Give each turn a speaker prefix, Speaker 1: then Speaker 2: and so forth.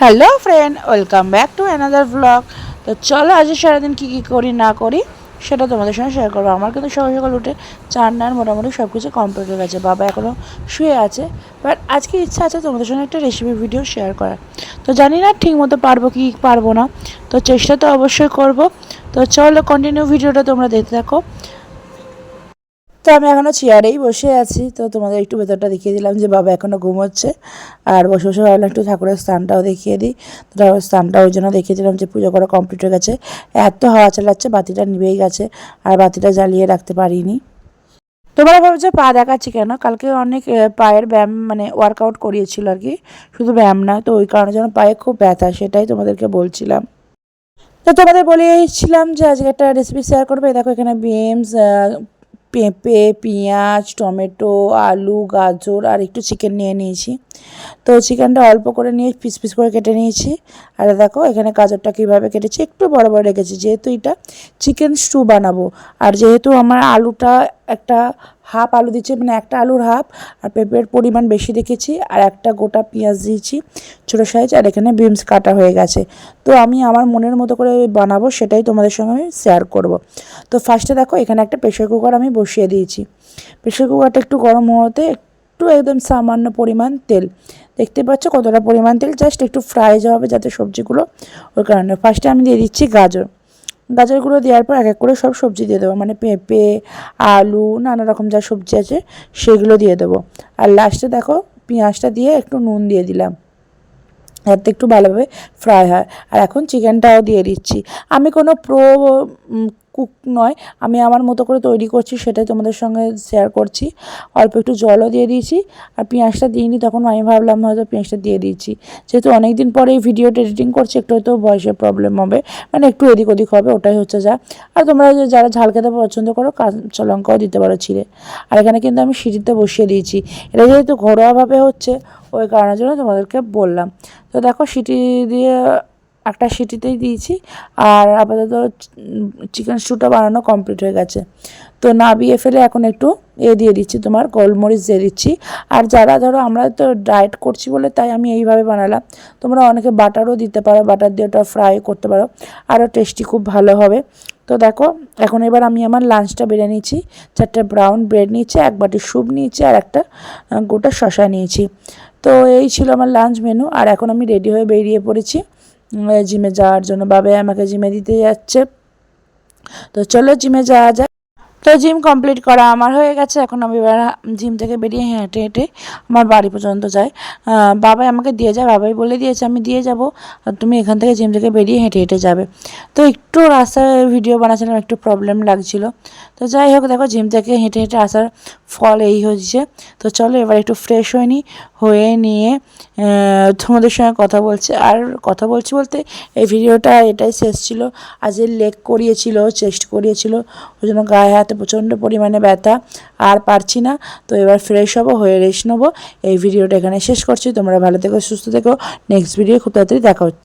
Speaker 1: Hello friend welcome back to another blog তো চলো আজ সারাদিন কী কী করি, না করি, সেটা তোমাদের সঙ্গে শেয়ার করব। আমার কিন্তু সকাল সকাল উঠে চান নান মোটামুটি সব কিছু কমপ্লিট হয়ে গেছে। বাবা এখনও শুয়ে আছে। বাট আজকে ইচ্ছা আছে তোমাদের সঙ্গে একটা রেসিপি ভিডিও শেয়ার করার। তো জানি না ঠিক মতো পারব কি পারব না। তো চেষ্টা তো অবশ্যই করব। তো চলো কন্টিনিউ ভিডিওটা তোমরা দেখতে থাকো। তো আমি এখনও চেয়ারেই বসে আছি। তো তোমাদের একটু ভেতরটা দেখিয়ে দিলাম যে বাবা এখনও ঘুমোচ্ছে। আর বসে বসে ভাবলাম একটু ঠাকুরের স্থানটাও দেখিয়ে দিই। তো ঠাকুরের স্থানটা ওই জন্য দেখিয়ে দিলাম যে পুজো করা কমপ্লিট হয়ে গেছে। এত হাওয়া চালাচ্ছে, বাতিটা নিভেই গেছে। আর বাতিটা জ্বালিয়ে রাখতে পারিনি। তোমরা ভাবছ পা দেখাচ্ছি কেন? কালকে অনেক পায়ের ব্যায়াম মানে ওয়ার্কআউট করিয়েছিল আর কি। শুধু ব্যায়াম না, তো ওই কারণে যেন পায়ে খুব ব্যথা, সেটাই তোমাদেরকে বলছিলাম। তো তোমাদের বলেছিলাম যে আজকে একটা রেসিপি শেয়ার করবে। দেখো এখানে বিনস পেঁপে, পেঁয়াজ, টমেটো, আলু, গাজর আর একটু চিকেন নিয়ে নিয়েছি। তো চিকেনটা অল্প করে নিয়ে পিস পিস করে কেটে নিয়েছি। আর দেখো, এখানে গাজরটা কীভাবে কেটেছি, একটু বড় বড় রেখেছি। যেহেতু এটা চিকেন স্টু বানাবো, আর যেহেতু আমার আলুটা একটা হাফ আলু দিচ্ছি মানে একটা আলুর হাফ, আর পেঁপের পরিমাণ বেশি রেখেছি, আর একটা গোটা পেঁয়াজ দিয়েছি, ছোটো সাইজ আর এখানে বিমস কাটা হয়ে গেছে। তো আমি আমার মনের মতো করে বানাবো, সেটাই তোমাদের সঙ্গে আমি শেয়ার করব। তো ফার্স্টে দেখো, এখানে একটা প্রেশার কুকার আমি বসিয়ে দিয়েছি। প্রেশার কুকারটা একটু গরম হওয়াতে একটু একদম সামান্য পরিমাণ তেল। দেখতে পাচ্ছ কতটা পরিমাণ তেল? জাস্ট একটু ফ্রাই হবে যাতে সবজিগুলো ওই কারণে। ফার্স্টে আমি দিয়ে দিচ্ছি গাজর। গাজরগুলো দেওয়ার পর এক এক করে সব সবজি দিয়ে দেবো। মানে পেঁপে আলু, নানা রকম যা সবজি আছে সেগুলো দিয়ে দেবো। আর লাস্টে দেখো পেঁয়াজটা দিয়ে একটু নুন দিয়ে দিলাম। যাতে একটু ভালোভাবে ফ্রাই হয়। আর এখন চিকেনটাও দিয়ে দিচ্ছি। আমি কোনো প্রো কুক নয়, আমি আমার মতো করে তৈরি করছি, সেটাই তোমাদের সঙ্গে শেয়ার করছি। অল্প একটু জলও দিয়ে দিয়েছি, আর পেঁয়াজটা দিইনি, তখন আমি ভাবলাম হয়তো পেঁয়াজটা দিয়ে দিয়েছি। যেহেতু অনেক দিন পরে এই ভিডিওটা এডিটিং করছি, একটু হয়তো বয়সের প্রবলেম হবে মানে একটু এদিক ওদিক হবে, ওটাই হচ্ছে যা। আর তোমরা যারা ঝাল খেতে পছন্দ করো কাঁচা লঙ্কাও দিতে পারো ছিঁড়ে। আর এখানে কিন্তু আমি সিঁড়িতে বসিয়ে দিয়েছি। এটা যেহেতু ঘরোয়াভাবে হচ্ছে, ওই কারণের জন্য তোমাদেরকে বললাম। তো দেখো সিটি দিয়ে একটা সিটিতেই দিয়েছি। আর আপাতত চিকেন স্টুটা বানানো কমপ্লিট হয়ে গেছে। তো নাবিয়ে ফেলে এখন একটু এ দিয়ে দিচ্ছি তোমার, গোলমরিচ দিয়ে দিচ্ছি। আর যারা ধরো আমরা তো ডায়েট করছি বলে তাই আমি এইভাবে বানালাম। তোমরা অনেকে বাটারও দিতে পারো, বাটার দিয়ে ওটা ফ্রাই করতে পারো। আরও টেস্টি খুব ভালো হবে। তো দেখো, এখন এবার আমি আমার লাঞ্চটা বেড়ে নিয়েছি। চারটে ব্রাউন ব্রেড নিয়েছি, এক বাটি স্যুপ নিয়েছি আর একটা গোটা শশা নিয়েছি। তো এই ছিল আমার লাঞ্চ মেনু আর এখন আমি রেডি হয়ে বেরিয়ে পড়েছি। জিমে যাওয়ার জন্য বাবাই আমাকে জিমে দিতে যাচ্ছে তো চলো জিমে যাওয়া যাক তো জিম কমপ্লিট করা আমার হয়ে গেছে। এখন আমি এবার জিম থেকে বেরিয়ে হেঁটে হেঁটে আমার বাড়ি পর্যন্ত যাই। বাবাই আমাকে দিয়ে যায়, বাবাই বলে দিয়েছে, আমি দিয়ে যাব। আর তুমি এখান থেকে জিম থেকে বেরিয়ে হেঁটে হেঁটে যাবে। তো একটু রাস্তায় ভিডিও বানাচ্ছিলাম, একটু প্রবলেম লাগছিল। তো যাই হোক, দেখো জিম থেকে হেঁটে হেঁটে আসার ফল এই হয়েছে তো চলো এবার একটু ফ্রেশ হয়ে হয়ে নিয়ে তোমাদের সঙ্গে কথা বলছি। আর কথা বলছি বলতে এই ভিডিওটা এটাই শেষ ছিল। আজ লেগ করিয়েছিল চেস্ট করিয়েছিল, ওই জন্য গায়ে হাতে প্রচণ্ড পরিমাণে ব্যথা আর পারছি না। তো এবার ফ্রেশ হব, হয়ে রেস্ট নেব। এই ভিডিওটা এখানে শেষ করছি। তোমরা ভালো থেকো, সুস্থ থেকো। নেক্সট ভিডিও খুব তাড়াতাড়ি দেখা হচ্ছে।